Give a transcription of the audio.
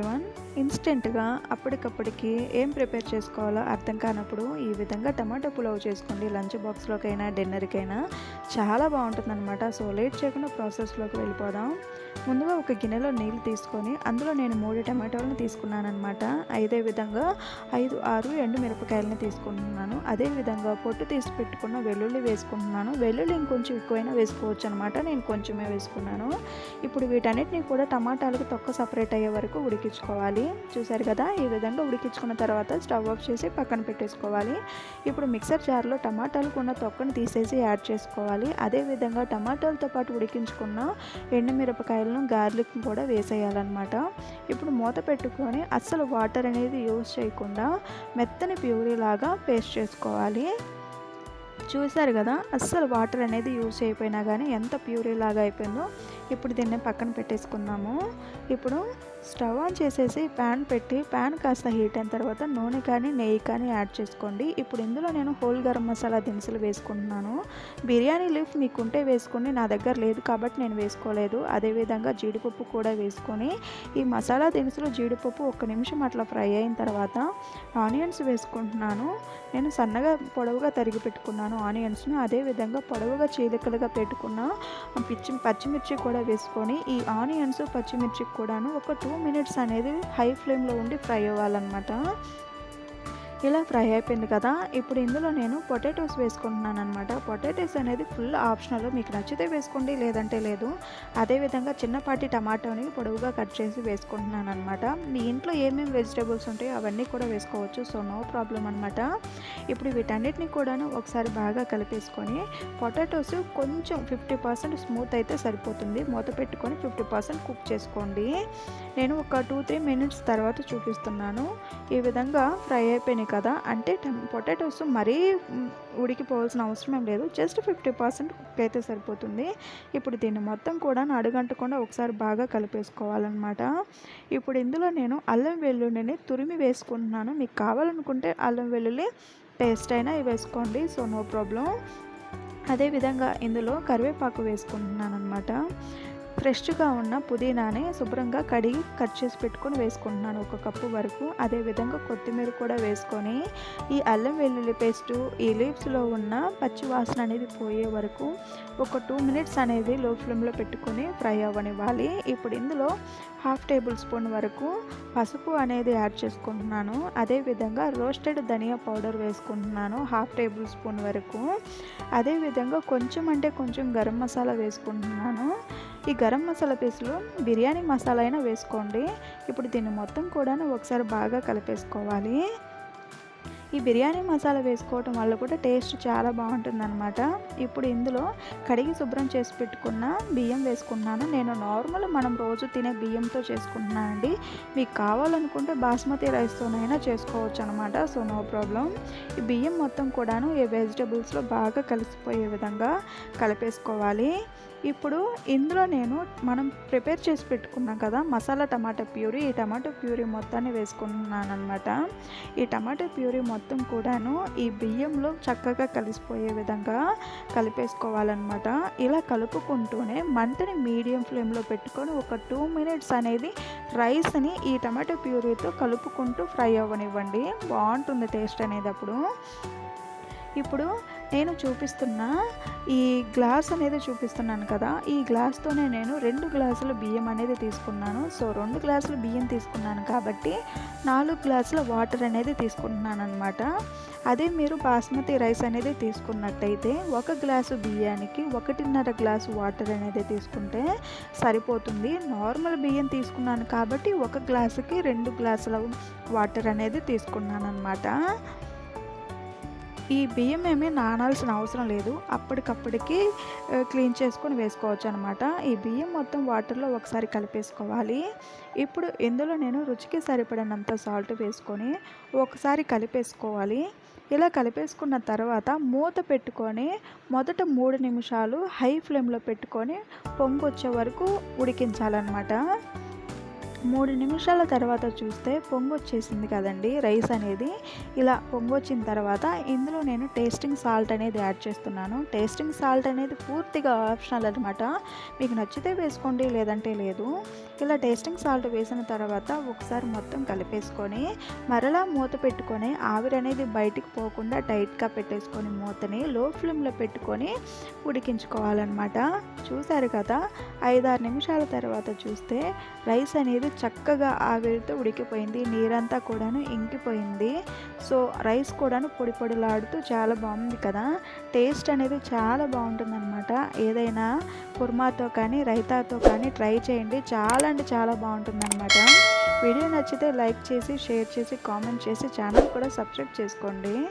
Everyone. ఇన్స్టెంట్గా అప్పటికప్పటికి ఏం prepare చేసుకోవాలో అర్థం కానప్పుడు ఈ విధంగా టమాటో పులావ్ చేసుకోండి. లంచ్ బాక్స్లోకైనా డిన్నర్కైనా. చాలా బాగుంటుందన్నమాట. సో లేట్ చేయకుండా ప్రాసెస్లోకి వెళ్ళిపోదాం. ముందుగా ఒక గిన్నెలో నీళ్ళు తీసుకొని అందులో నేను మూడు టమాటోలను తీసుకున్నాను అనమాట అదే విధంగా ఐదు ఆరు ఎండు మిరపకాయలని తీసుకుంటున్నాను. అదే విధంగా పొట్టు తీసి పెట్టుకున్న వెల్లుల్లి వేసుకుంటున్నాను. వెల్లుల్లి ఇంకొంచెం ఎక్కువైనా వేసుకోవచ్చు అనమాట నేను కొంచెమే వేసుకున్నాను. ఇప్పుడు వీటన్నిటిని కూడా టమాటాలకు తొక్క సపరేట్ అయ్యే వరకు ఉడికించుకోవాలి. చూసారు కదా ఈ విధంగా ఉడికించుకున్న తర్వాత స్టవ్ ఆఫ్ చేసి పక్కన పెట్టేసుకోవాలి. ఇప్పుడు మిక్సర్ జార్లో టమాటాలకు ఉన్న తొక్కను తీసేసి యాడ్ చేసుకోవాలి. అదే విధంగా టమాటాలతో పాటు ఉడికించుకున్న ఎండుమిరపకాయలను గార్లిక్ కూడా వేసేయాలన్నమాట. ఇప్పుడు మూత పెట్టుకొని అస్సలు వాటర్ అనేది యూజ్ చేయకుండా మెత్తని ప్యూరీ లాగా పేస్ట్ చేసుకోవాలి. చూసారు కదా అస్సలు వాటర్ అనేది యూజ్ అయిపోయినా కానీ ఎంత ప్యూరీ లాగా అయిపోయిందో ఇప్పుడు దీన్ని పక్కన పెట్టేసుకుందాము. ఇప్పుడు స్టవ్ ఆన్ చేసేసి ప్యాన్ పెట్టి ప్యాన్ కాస్త హీట్ అయిన తర్వాత నూనె కానీ నెయ్యి కానీ యాడ్ చేసుకోండి. ఇప్పుడు ఇందులో నేను హోల్ గరం మసాలా దినుసులు వేసుకుంటున్నాను. బిర్యానీ లీఫ్ మీకుంటే వేసుకోండి నా దగ్గర లేదు కాబట్టి నేను వేసుకోలేదు. అదేవిధంగా జీడిపప్పు కూడా వేసుకొని ఈ మసాలా దినుసులు జీడిపప్పు ఒక నిమిషం అట్లా ఫ్రై అయిన తర్వాత ఆనియన్స్ వేసుకుంటున్నాను. నేను సన్నగా పొడవుగా తరిగి పెట్టుకున్నాను. ఆనియన్స్ని అదేవిధంగా పొడవుగా చీలికలుగా పెట్టుకున్న పిచ్చి పచ్చిమిర్చి కూడా వేసుకొని ఈ ఆనియన్స్ పచ్చిమిర్చి కూడాను ఒక టూ మినిట్స్ అనేది హై ఫ్లేమ్లో ఉండి ఫ్రై అవ్వాలన్నమాట. ఇలా ఫ్రై అయిపోయింది కదా ఇప్పుడు ఇందులో నేను పొటాటోస్ వేసుకుంటున్నాను అనమాట పొటాటోస్ అనేది ఫుల్ ఆప్షనల్. మీకు నచ్చితే వేసుకోండి లేదంటే లేదు. అదేవిధంగా చిన్నపాటి టమాటోని పొడవుగా కట్ చేసి వేసుకుంటున్నాను అనమాట మీ ఇంట్లో ఏమేమి వెజిటేబుల్స్ ఉంటాయో అవన్నీ కూడా వేసుకోవచ్చు సో నో ప్రాబ్లం అనమాట ఇప్పుడు వీటన్నిటిని కూడాను ఒకసారి బాగా కలిపేసుకొని పొటాటోస్ కొంచెం ఫిఫ్టీ పర్సెంట్ స్మూత్ అయితే సరిపోతుంది. మూత పెట్టుకొని ఫిఫ్టీ పర్సెంట్ కుక్ చేసుకోండి. నేను ఒక టూ త్రీ మినిట్స్ తర్వాత చూపిస్తున్నాను. ఈ విధంగా ఫ్రై అయిపోయినాయి కదా అంటే పొటాటోస్ మరీ ఉడికిపోవాల్సిన అవసరం ఏం లేదు. జస్ట్ ఫిఫ్టీ పర్సెంట్ కుక్ అయితే సరిపోతుంది. ఇప్పుడు దీన్ని మొత్తం కూడా అడుగంటకుండా ఒకసారి బాగా కలిపేసుకోవాలన్నమాట. ఇప్పుడు ఇందులో నేను అల్లం వెల్లుల్లిని తురిమి వేసుకుంటున్నాను. మీకు కావాలనుకుంటే అల్లం వెల్లుల్లి పేస్ట్ అయినా వేసుకోండి సో నో ప్రాబ్లం. అదేవిధంగా ఇందులో కరివేపాకు వేసుకుంటున్నాను అనమాట ఫ్రెష్గా ఉన్న పుదీనాని శుభ్రంగా కడిగి కట్ చేసి పెట్టుకొని వేసుకుంటున్నాను ఒక కప్పు వరకు. అదేవిధంగా కొత్తిమీర కూడా వేసుకొని ఈ అల్లం వెల్లుల్లి పేస్టు ఈ లీవ్స్లో ఉన్న పచ్చి వాసన అనేది పోయే వరకు ఒక టూ మినిట్స్ అనేది లో ఫ్లేమ్లో పెట్టుకొని ఫ్రై అవ్వనివ్వాలి. ఇప్పుడు ఇందులో హాఫ్ టేబుల్ స్పూన్ వరకు పసుపు అనేది యాడ్ చేసుకుంటున్నాను. అదేవిధంగా రోస్టెడ్ ధనియా పౌడర్ వేసుకుంటున్నాను హాఫ్ టేబుల్ స్పూన్ వరకు. అదేవిధంగా కొంచెం అంటే కొంచెం గరం మసాలా వేసుకుంటున్నాను. ఈ గరం మసాలా పీసులు బిర్యానీ మసాలా అయినా వేసుకోండి. ఇప్పుడు దీన్ని మొత్తం కూడా ఒకసారి బాగా కలిపేసుకోవాలి. ఈ బిర్యానీ మసాలా వేసుకోవటం వల్ల కూడా టేస్ట్ చాలా బాగుంటుందన్నమాట. ఇప్పుడు ఇందులో కడిగి శుభ్రం చేసి పెట్టుకున్న బియ్యం వేసుకున్నాను. నేను నార్మల్ మనం రోజు తినే బియ్యంతో చేసుకుంటున్నానండి మీకు కావాలనుకుంటే బాస్మతి రైస్తోనైనా చేసుకోవచ్చు అనమాట సో నో ప్రాబ్లం. ఈ బియ్యం మొత్తం కూడాను ఈ వెజిటబుల్స్లో బాగా కలిసిపోయే విధంగా కలిపేసుకోవాలి. ఇప్పుడు ఇందులో నేను మనం ప్రిపేర్ చేసి పెట్టుకున్నాం కదా మసాలా టమాటా ప్యూరీ. ఈ టమాటో ప్యూరీ మొత్తాన్ని వేసుకుంటున్నాను అనమాట ఈ టమాటో ప్యూరీ మొత్తం కూడాను ఈ బియ్యంలో చక్కగా కలిసిపోయే విధంగా కలిపేసుకోవాలన్నమాట. ఇలా కలుపుకుంటూనే మంటని మీడియం ఫ్లేమ్లో పెట్టుకొని ఒక టూ మినిట్స్ అనేది రైస్ని ఈ టమాటో ప్యూరీతో కలుపుకుంటూ ఫ్రై అవ్వనివ్వండి. బాగుంటుంది టేస్ట్ అనేది అప్పుడు. ఇప్పుడు నేను చూపిస్తున్న ఈ గ్లాస్ అనేది చూపిస్తున్నాను కదా ఈ గ్లాస్తోనే నేను రెండు గ్లాసుల బియ్యం అనేది తీసుకున్నాను. సో రెండు గ్లాసుల బియ్యం తీసుకున్నాను కాబట్టి నాలుగు గ్లాసుల వాటర్ అనేది తీసుకుంటున్నాను అనమాట అదే మీరు బాస్మతి రైస్ అనేది తీసుకున్నట్టయితే ఒక గ్లాసు బియ్యానికి ఒకటిన్నర గ్లాసు వాటర్ అనేది తీసుకుంటే సరిపోతుంది. నార్మల్ బియ్యం తీసుకున్నాను కాబట్టి ఒక గ్లాసుకి రెండు గ్లాసుల వాటర్ అనేది తీసుకున్నాను అనమాట ఈ బియ్యం ఏమీ నానాల్సిన అవసరం లేదు. అప్పటికప్పటికి క్లీన్ చేసుకొని వేసుకోవచ్చు అనమాట ఈ బియ్యం మొత్తం వాటర్లో ఒకసారి కలిపేసుకోవాలి. ఇప్పుడు ఇందులో నేను రుచికి సరిపడినంత సాల్ట్ వేసుకొని ఒకసారి కలిపేసుకోవాలి. ఇలా కలిపేసుకున్న తర్వాత మూత పెట్టుకొని మొదట మూడు నిమిషాలు హై ఫ్లేమ్లో పెట్టుకొని పొంగు వచ్చే వరకు ఉడికించాలన్నమాట. మూడు నిమిషాల తర్వాత చూస్తే పొంగు వచ్చేసింది కదండి రైస్ అనేది. ఇలా పొంగొచ్చిన తర్వాత ఇందులో నేను టేస్టింగ్ సాల్ట్ అనేది యాడ్ చేస్తున్నాను. టేస్టింగ్ సాల్ట్ అనేది పూర్తిగా ఆప్షనల్ అనమాట మీకు నచ్చితే వేసుకోండి లేదంటే లేదు. ఇలా టేస్టింగ్ సాల్ట్ వేసిన తర్వాత ఒకసారి మొత్తం కలిపేసుకొని మరలా మూత పెట్టుకొని ఆవిరి అనేది బయటికి పోకుండా టైట్గా పెట్టేసుకొని మూతని లో ఫ్లేమ్లో పెట్టుకొని ఉడికించుకోవాలన్నమాట. చూసారు కదా ఐదారు నిమిషాల తర్వాత చూస్తే రైస్ అనేది చక్కగా ఆవిరితో ఉడికిపోయింది. నీరంతా కూడాను ఇంకిపోయింది. సో రైస్ కూడాను పొడి పొడిలాడుతూ చాలా బాగుంది కదా. టేస్ట్ అనేది చాలా బాగుంటుందన్నమాట. ఏదైనా కుర్మాతో కానీ రైతాతో కానీ ట్రై చేయండి. చాలా అంటే చాలా బాగుంటుందన్నమాట. వీడియో నచ్చితే లైక్ చేసి షేర్ చేసి కామెంట్ చేసి ఛానల్ కూడా సబ్స్క్రైబ్ చేసుకోండి.